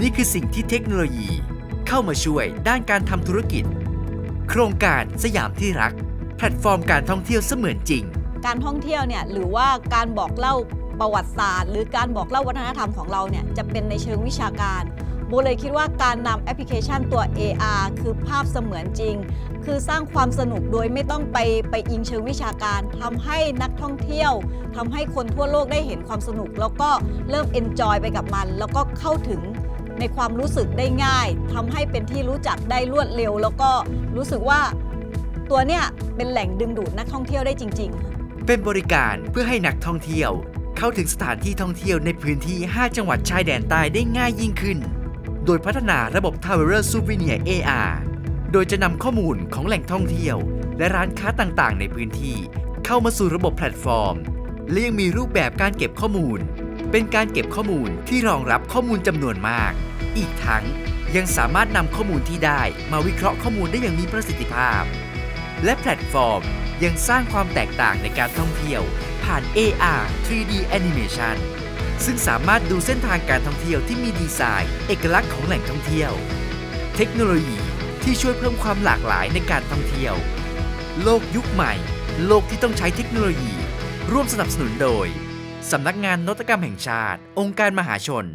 นี่คือสิ่งที่เทคโนโลยีเข้ามาช่วยด้านการทำธุรกิจ โครงการสยามที่รัก แพลตฟอร์มการท่องเที่ยวเสมือนจริง การท่องเที่ยวเนี่ยหรือว่าการบอกเล่าประวัติศาสตร์ หรือการบอกเล่าวัฒนธรรมของเราเนี่ยจะเป็นในเชิงวิชาการโบเลยคิดว่าการนำแอปพลิเคชันตัว AR คือภาพเสมือนจริง คือสร้างความสนุกโดยไม่ต้องไปไปอิงเชิงวิชาการทำให้นักท่องเที่ยวทำให้คนทั่วโลกได้เห็นความสนุก แล้วก็เริ่มเอนจอยไปกับมัน แล้วก็เข้าถึง ในความรู้สึกได้ง่ายทำให้เป็นที่รู้จักได้รวดเร็ว แล้วก็รู้สึกว่าตัวเนี่ยเป็นแหล่งดึงดูดนักท่องเที่ยวได้จริง ๆ เป็นบริการเพื่อให้นักท่องเที่ยว เข้าถึงสถานที่ท่องเที่ยวในพื้นที่ 5 จังหวัดชายแดนใต้ได้ง่ายยิ่งขึ้น โดยพัฒนาระบบ Traveler Souvenir AR โดยจะนำข้อมูลของแหล่งท่องเที่ยว และร้านค้าต่างๆ ในพื้นที่ เข้ามาสู่ระบบแพลตฟอร์ม และยังมีรูปแบบการเก็บข้อมูล เป็นการเก็บข้อมูลที่รองรับข้อมูลจำนวนมาก อีกทั้งยังสามารถนำข้อมูลที่ได้มาวิเคราะห์ข้อมูลได้อย่างมีประสิทธิภาพ และแพลตฟอร์มยังสร้างความแตกต่างในการท่องเที่ยวผ่าน AR 3D Animation ซึ่งสามารถดูเส้นทางการท่องเที่ยวที่มีดีไซน์ เอกลักษณ์ของแหล่งท่องเที่ยว เทคโนโลยีที่ช่วยเพิ่มความหลากหลายในการท่องเที่ยว โลกยุคใหม่ โลกที่ต้องใช้เทคโนโลยี ร่วมสนับสนุนโดย สำนักงานนวัตกรรมแห่งชาติ องค์การมหาชน